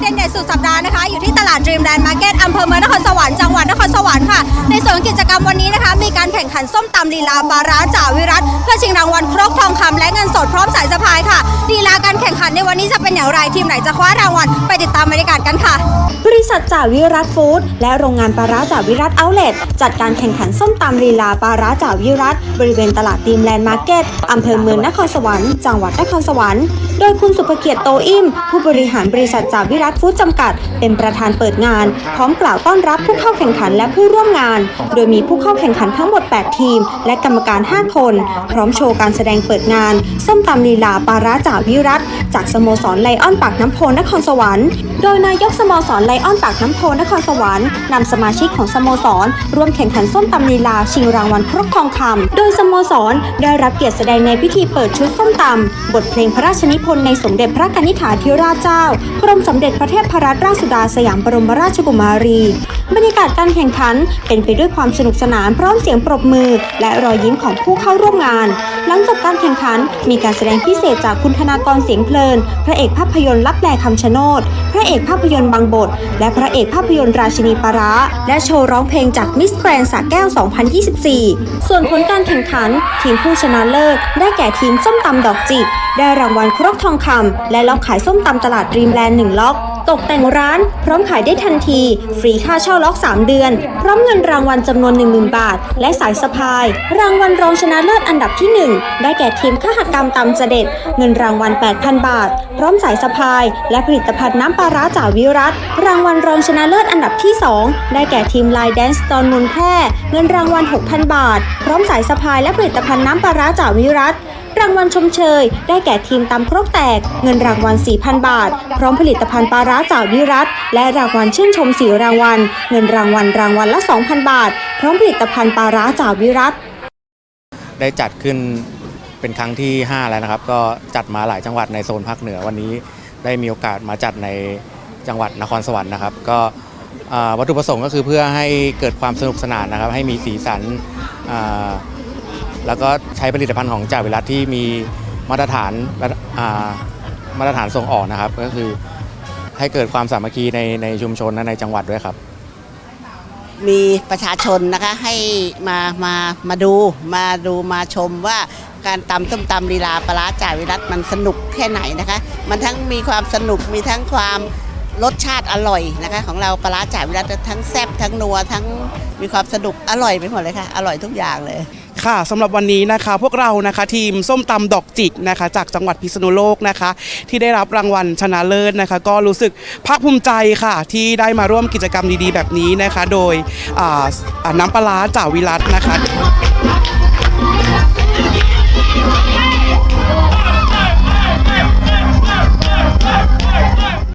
เด่นเด่นสุดสัปดาห์นะคะ อยู่ที่ตลาด Dreamland Market อำเภอเมืองนครสวรรค์จังหวัดนครสวรรค์ค่ะ ในส่วนกิจกรรมวันนี้นะคะ มีการแข่งขันส้มตำลีลาปลาร้าจ่าวิรัตเพื่อชิงรางวัลครกทองคำและเงินสดพร้อมสายสะพายค่ะลีลาการแข่งขันในวันนี้จะเป็นอย่างไรทีมไหนจะคว้ารางวัลไปติดตามบรรยากาศกันค่ะ ษัทจ่าวิรัตฟู้ดและโรงงานปลาร้าจ่าวิรัตเอาท์เลทจัดการแข่งขันส้มตำลีลาปลาร้าจ่าวิรัตบริเวณตลาดดีมแลนด์มาร์เก็ตอำเภอเมืองนครสวรรค์จังหวัดนครสวรรค์โดยคุณสุภเกียรติโตอิ่ม ผู้บริหารบริษัทจ่าวิรัตฟู้ดจำกัด เป็นประธานเปิดงาน พร้อมกล่าวต้อนรับผู้เข้าแข่งขันและผู้ร่วมงาน โดยมีผู้เข้าแข่งขันทั้งหมด 8 ทีม และกรรมการ 5 คน พร้อมโชว์การแสดงเปิดงาน ส้มตำลีลาปลาร้าจ่าวิรัตจากสโมสรไลออนปากน้ำโพนครสวรรค์ โดยนายกสโมสรไลออนปากน้ำโพนครสวรรค์นำสมาชิกของสโมสรร่วมแข่งขันส้มตำลีลาชิงรางวัลครกทองคำโดยสโมสรได้รับเกียรติแสดงในพิธีเปิดชุดส้มตำบทเพลงพระราชนิพนธ์ในสมเด็จพระกนิษฐาธิราชเจ้ากรมสมเด็จพระเทพรัตนราชสุดาสยามบรมราชกุมารี บรรยากาศการแข่งขันเป็นไปด้วยความสนุกสนานพร้อมเสียงปรบมือ และรอยยิ้มของผู้เข้าร่วมงาน หลังจบการแข่งขันมีการแสดงพิเศษจากคุณธนากรเสียงเพลิน พระเอกภาพยนตร์ลับแลคำชะโนด พระเอกภาพยนตร์บางบท และพระเอกภาพยนตร์ราชินีปาระและโชว์ร้องเพลงจากมิสแกรนสาแก้ว 2024 ส่วนผลการแข่งขัน ทีมผู้ชนะเลิศได้แก่ทีมส้มตำดอกจิก ได้รางวัลครกทองคำและล็อกขายส้มตำตลาดรีมแลนด์หนึ่งล็อกตกแต่งร้านพร้อมขายได้ทันที ฟรีค่าเช่าล็อก 3 เดือน พร้อมเงินรางวัลจำนวน 10,000 บาท และสายสะพาย รางวัลรองชนะเลิศอันดับที่ 1 ได้แก่ทีมขหกรรมตำเสด็จ เงินรางวัล 8,000 บาท พร้อมสายสะพาย และผลิตภัณฑ์น้ำปลาร้าจ่าวิรัตรางวัลรองชนะเลิศอันดับที่ 2 ได้แก่ทีมไลน์แดนซ์ตอนนนแพร่เงินรางวัล 6,000 บาท พร้อมสายสะพายและผลิตภัณฑ์น้ำปลาร้าจ่าวิรัต รางวัลชมเชย ได้แก่ทีมตำครกแตก เงินรางวัล 4,000 บาท พร้อมผลิตภัณฑ์ปลาร้าจาวิรัตและรางวัลชื่นชมสีรางวัล เงินรางวัลรางวัลละ 2,000 บาท พร้อมผลิตภัณฑ์ปลาร้าจาวิรัตได้จัดขึ้นเป็นครั้งที่ 5 แล้วนะครับ ก็จัดมาหลายจังหวัดในโซนภาคเหนือวันนี้ได้มีโอกาสมาจัดในจังหวัดนครสวรรค์นะครับ ก็วัตถุประสงค์ก็คือเพื่อให้เกิดความสนุกสนานนะครับ ให้มีสีสันา แล้วก็ใช้ผลิตภัณฑ์ของจ่าวิรัตที่มีมาตรฐานมาตรฐานส่งออกนะครับ ก็คือให้เกิดความสามัคคีในในชุมชนและในจังหวัดด้วยครับ มีประชาชนนะคะให้มามามาดูมาดูมาชมว่าการตำส้มตำลีลาปลาจ่าวิรัตมันสนุกแค่ไหนนะคะ มันทั้งมีความสนุกมีทั้งความรสชาติอร่อยนะคะของเราปลาจ่าวิรัตทั้งแซ่บทั้งนัวทั้งมีความสนุกอร่อยไปหมดเลยค่ะ อร่อยทุกอย่างเลย ค่ะสำหรับวันนี้นะคะ พวกเรานะคะทีมส้มตำดอกจิกนะคะ จากจังหวัดพิษณุโลกนะคะ ที่ได้รับรางวัลชนะเลิศนะคะ ก็รู้สึกภาคภูมิใจค่ะ ที่ได้มาร่วมกิจกรรมดีๆ แบบนี้นะคะ โดยอ่าอ่าน้ำปลาร้าจ่าวิรัตนะคะ